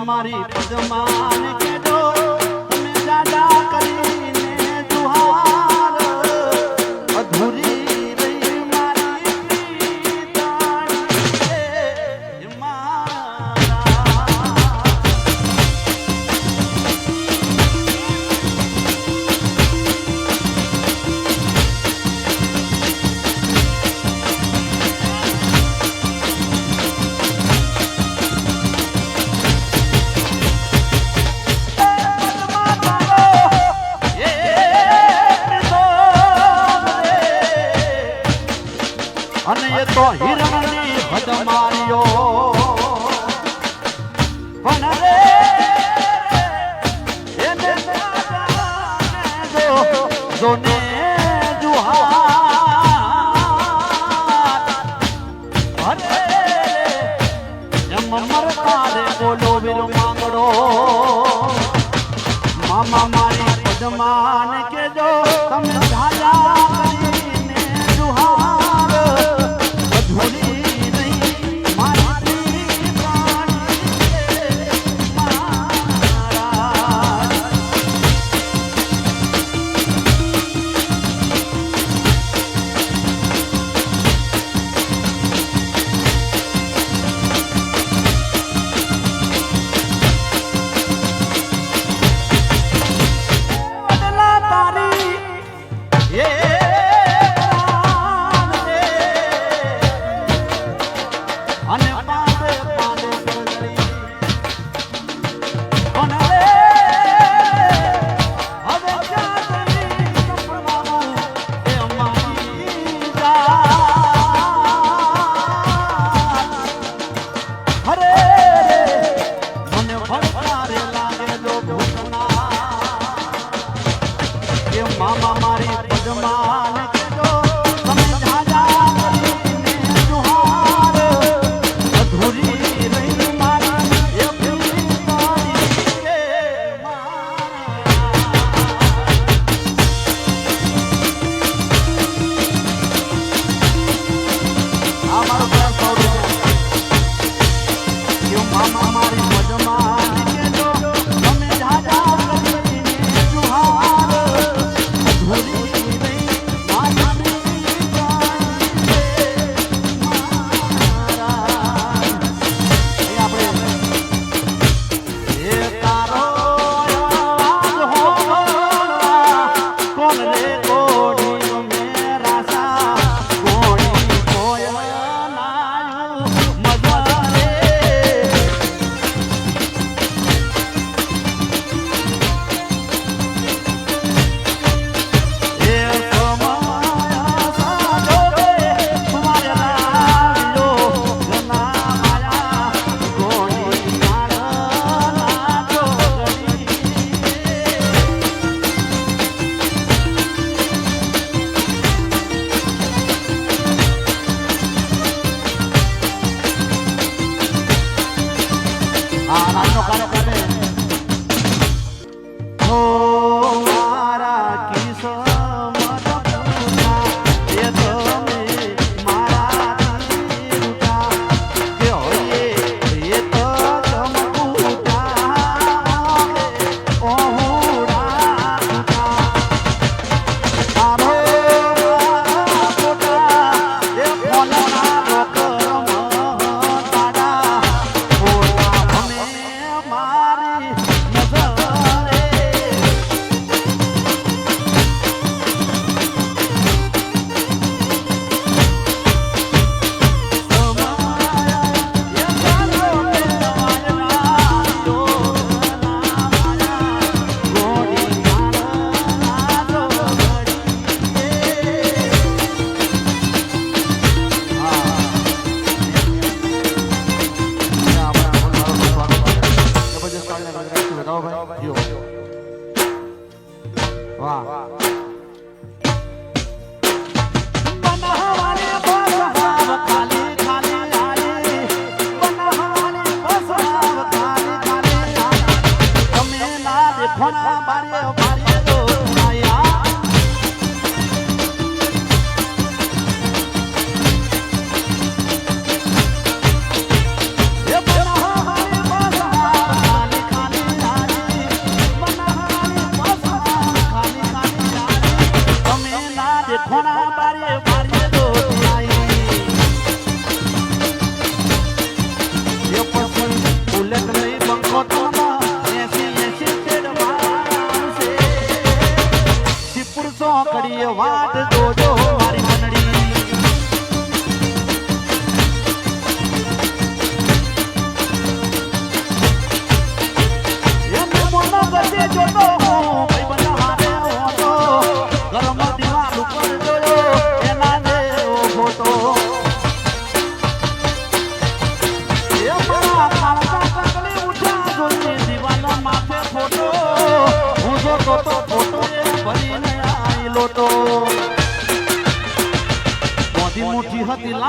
મામા મારી પદમાન કેજો અને એ તો હિરણની હદ માર્યો. પણ રે એને જો, જોને મામા મારી પદમાન કેજો કરીને love. 哇 ચોકડીએ વાટ જોજો. de lá.